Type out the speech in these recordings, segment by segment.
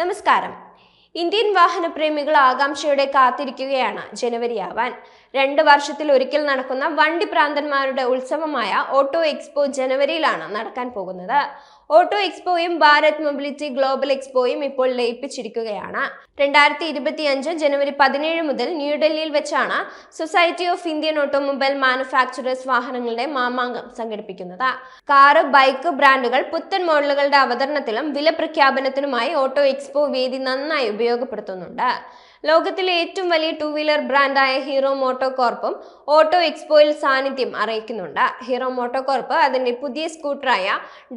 നമസ്കാരം. ഇന്ത്യൻ വാഹന പ്രേമികൾ ആകാംക്ഷയോടെ കാത്തിരിക്കുകയാണ് ജനുവരി ആവാൻ. രണ്ട് വർഷത്തിൽ ഒരിക്കൽ നടക്കുന്ന വണ്ടി പ്രാന്തന്മാരുടെ ഉത്സവമായ ഓട്ടോ എക്സ്പോ ജനുവരിയിലാണ് നടക്കാൻ പോകുന്നത്. ഓട്ടോ എക്സ്പോയും ഭാരത് മൊബിലിറ്റി ഗ്ലോബൽ എക്സ്പോയും ഇപ്പോൾ ലയിപ്പിച്ചിരിക്കുകയാണ്. രണ്ടായിരത്തി ഇരുപത്തി അഞ്ച് ജനുവരി പതിനേഴ് മുതൽ ന്യൂഡൽഹിയിൽ വെച്ചാണ് society of Indian automobile manufacturers വാഹനങ്ങളുടെ മാമാങ്കം സംഘടിപ്പിക്കുന്നത്. കാറ് ബൈക്ക് ബ്രാൻഡുകൾ പുത്തൻ മോഡലുകളുടെ അവതരണത്തിലും വില പ്രഖ്യാപനത്തിനുമായി ഓട്ടോ എക്സ്പോ വേദി നന്നായി ഉപയോഗപ്പെടുത്തുന്നുണ്ട്. ലോകത്തിലെ ഏറ്റവും വലിയ ടൂ വീലർ ബ്രാൻഡായ ഹീറോ മോട്ടോകോർപ്പും ഓട്ടോ എക്സ്പോയിൽ സാന്നിധ്യം അറിയിക്കുന്നുണ്ട്. ഹീറോ മോട്ടോകോർപ്പ് അതിന്റെ പുതിയ സ്കൂട്ടറായ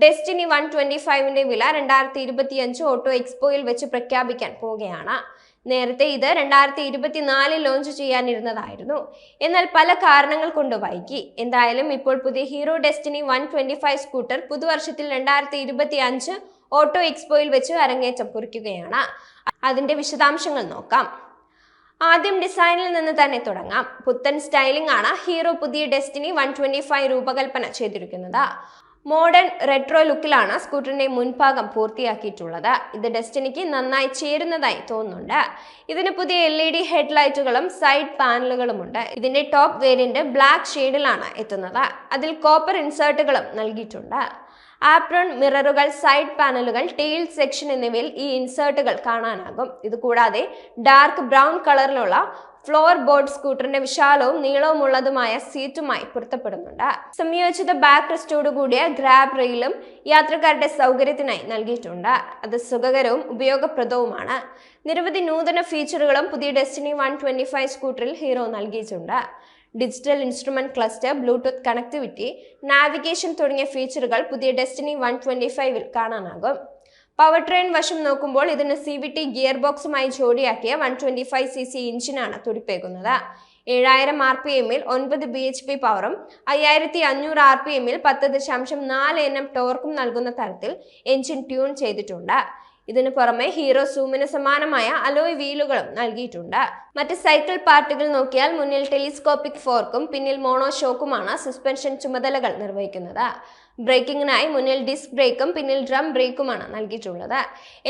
ഡെസ്റ്റിനി വൺ ട്വന്റി ഫൈവിന്റെ വില രണ്ടായിരത്തി ഇരുപത്തിയഞ്ച് ഓട്ടോ എക്സ്പോയിൽ വെച്ച് പ്രഖ്യാപിക്കാൻ പോവുകയാണ്. നേരത്തെ ഇത് രണ്ടായിരത്തി ഇരുപത്തിനാലിൽ ലോഞ്ച് ചെയ്യാനിരുന്നതായിരുന്നു. എന്നാൽ പല കാരണങ്ങൾ കൊണ്ട് വൈകി. എന്തായാലും ഇപ്പോൾ പുതിയ Hero Destini one twenty five scooter പുതുവർഷത്തിൽ രണ്ടായിരത്തി ഇരുപത്തി അഞ്ച് ഓട്ടോ എക്സ്പോയിൽ വെച്ച് അരങ്ങേറ്റം കുറിക്കുകയാണ്. അതിന്റെ വിശദാംശങ്ങൾ നോക്കാം. ആദ്യം ഡിസൈനിൽ നിന്ന് തന്നെ തുടങ്ങാം. പുത്തൻ സ്റ്റൈലിംഗ് ആണ് ഹീറോ പുതിയ ഡെസ്റ്റിനി വൺ ട്വന്റി ഫൈവ് രൂപകൽപ്പന ചെയ്തിരിക്കുന്നത്. മോഡേൺ റെട്രോ ലുക്കിലാണ് സ്കൂട്ടറിന്റെ മുൻഭാഗം പൂർത്തിയാക്കിയിട്ടുള്ളത്. ഇത് ഡെസ്റ്റിനിക്ക് നന്നായി ചേരുന്നതായി തോന്നുന്നുണ്ട്. ഇതിന് പുതിയ എൽ ഇ ഡി ഹെഡ്ലൈറ്റുകളും സൈഡ് പാനലുകളുമുണ്ട്. ഇതിന്റെ ടോപ്പ് വേരിയന്റ് ബ്ലാക്ക് ഷെയ്ഡിലാണ് എത്തുന്നത്. അതിൽ കോപ്പർ ഇൻസേർട്ടുകളും നൽകിയിട്ടുണ്ട്. ആപ്രോൺ മിററുകൾ സൈഡ് പാനലുകൾ ടെയിൽ സെക്ഷൻ എന്നിവയിൽ ഈ ഇൻസേർട്ടുകൾ കാണാനാകും. ഇത് കൂടാതെ ഡാർക്ക് ബ്രൗൺ കളറിലുള്ള ഫ്ലോർ ബോർഡ് സ്കൂട്ടറിന്റെ വിശാലവും നീളവുമുള്ളതുമായ സീറ്റുമായി പൊരുത്തപ്പെടുന്നുണ്ട്. സംയോജിത ബാക്ക് റെസ്റ്റോട് കൂടിയ ഗ്രാബ് റെയിലും യാത്രക്കാരുടെ സൗകര്യത്തിനായി നൽകിയിട്ടുണ്ട്. അത് സുഖകരവും ഉപയോഗപ്രദവുമാണ്. നിരവധി നൂതന ഫീച്ചറുകളും പുതിയ ഡെസ്റ്റിനി വൺ ട്വന്റി ഫൈവ് സ്കൂട്ടറിൽ ഹീറോ നൽകിയിട്ടുണ്ട്. Digital instrument cluster Bluetooth connectivity navigation തുടങ്ങിയ ഫീച്ചറുകൾ പുതിയ ഡെസ്റ്റിനി വൺ ട്വന്റി ഫൈവിൽ കാണാനാകും. പവർ ട്രെയിൻ വശം നോക്കുമ്പോൾ ഇതിന് സി വി ടി ഗിയർ ബോക്സുമായി ജോഡിയാക്കിയ one twenty five C C എഞ്ചിനാണ് തുടിപ്പേക്കുന്നത് ഏഴായിരം ആർ പി എമ്മിൽ ഒൻപത് ബി എച്ച് പി പവറും അയ്യായിരത്തി അഞ്ഞൂറ് ആർ പി എമ്മിൽ പത്ത് ദശാംശം നാല് എൻ എം ടോർക്കും നൽകുന്ന തരത്തിൽ എഞ്ചിൻ ട്യൂൺ ചെയ്തിട്ടുണ്ട്. ഇതിനു പുറമെ ഹീറോ സൂമിന് സമാനമായ അലോയ് വീലുകളും നൽകിയിട്ടുണ്ട്. മറ്റ് സൈക്കിൾ പാർട്ടുകൾ നോക്കിയാൽ മുന്നിൽ ടെലിസ്കോപ്പിക് ഫോർക്കും പിന്നിൽ മോണോ ഷോക്കുമാണ് സസ്പെൻഷൻ ചുമതലകൾ നിർവഹിക്കുന്നത്. ബ്രേക്കിങ്ങിനായി മുന്നിൽ ഡിസ്ക് ബ്രേക്കും പിന്നിൽ ഡ്രം ബ്രേക്കുമാണ് നൽകിയിട്ടുള്ളത്.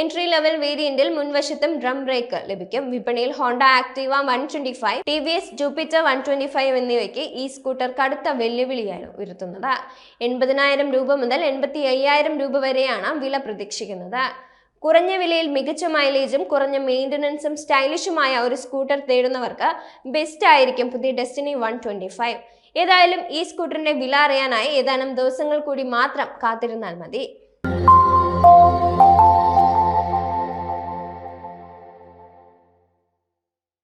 എൻട്രി ലെവൽ വേരിയന്റിൽ മുൻവശത്തും ഡ്രം ബ്രേക്ക് ലഭിക്കും. വിപണിയിൽ Honda Activa one twenty five T V S Jupiter one twenty five എന്നിവയ്ക്ക് ഈ സ്കൂട്ടർ കടുത്ത വെല്ലുവിളിയാണ് ഉയർത്തുന്നത്. എൺപതിനായിരം രൂപ മുതൽ എൺപത്തി അയ്യായിരം രൂപ വരെയാണ് വില പ്രതീക്ഷിക്കുന്നത്. കുറഞ്ഞ വിലയിൽ മികച്ച മൈലേജും കുറഞ്ഞ മെയിന്റനൻസും സ്റ്റൈലിഷുമായ ഒരു സ്കൂട്ടർ തേടുന്നവർക്ക് ബെസ്റ്റ് ആയിരിക്കും പുതിയ ഡെസ്റ്റിനി വൺ ട്വന്റി ഫൈവ്. ഏതായാലും ഈ സ്കൂട്ടറിന്റെ വില അറിയാനായി ഏതാനും ദിവസങ്ങൾ കൂടി മാത്രം കാത്തിരുന്നാൽ മതി.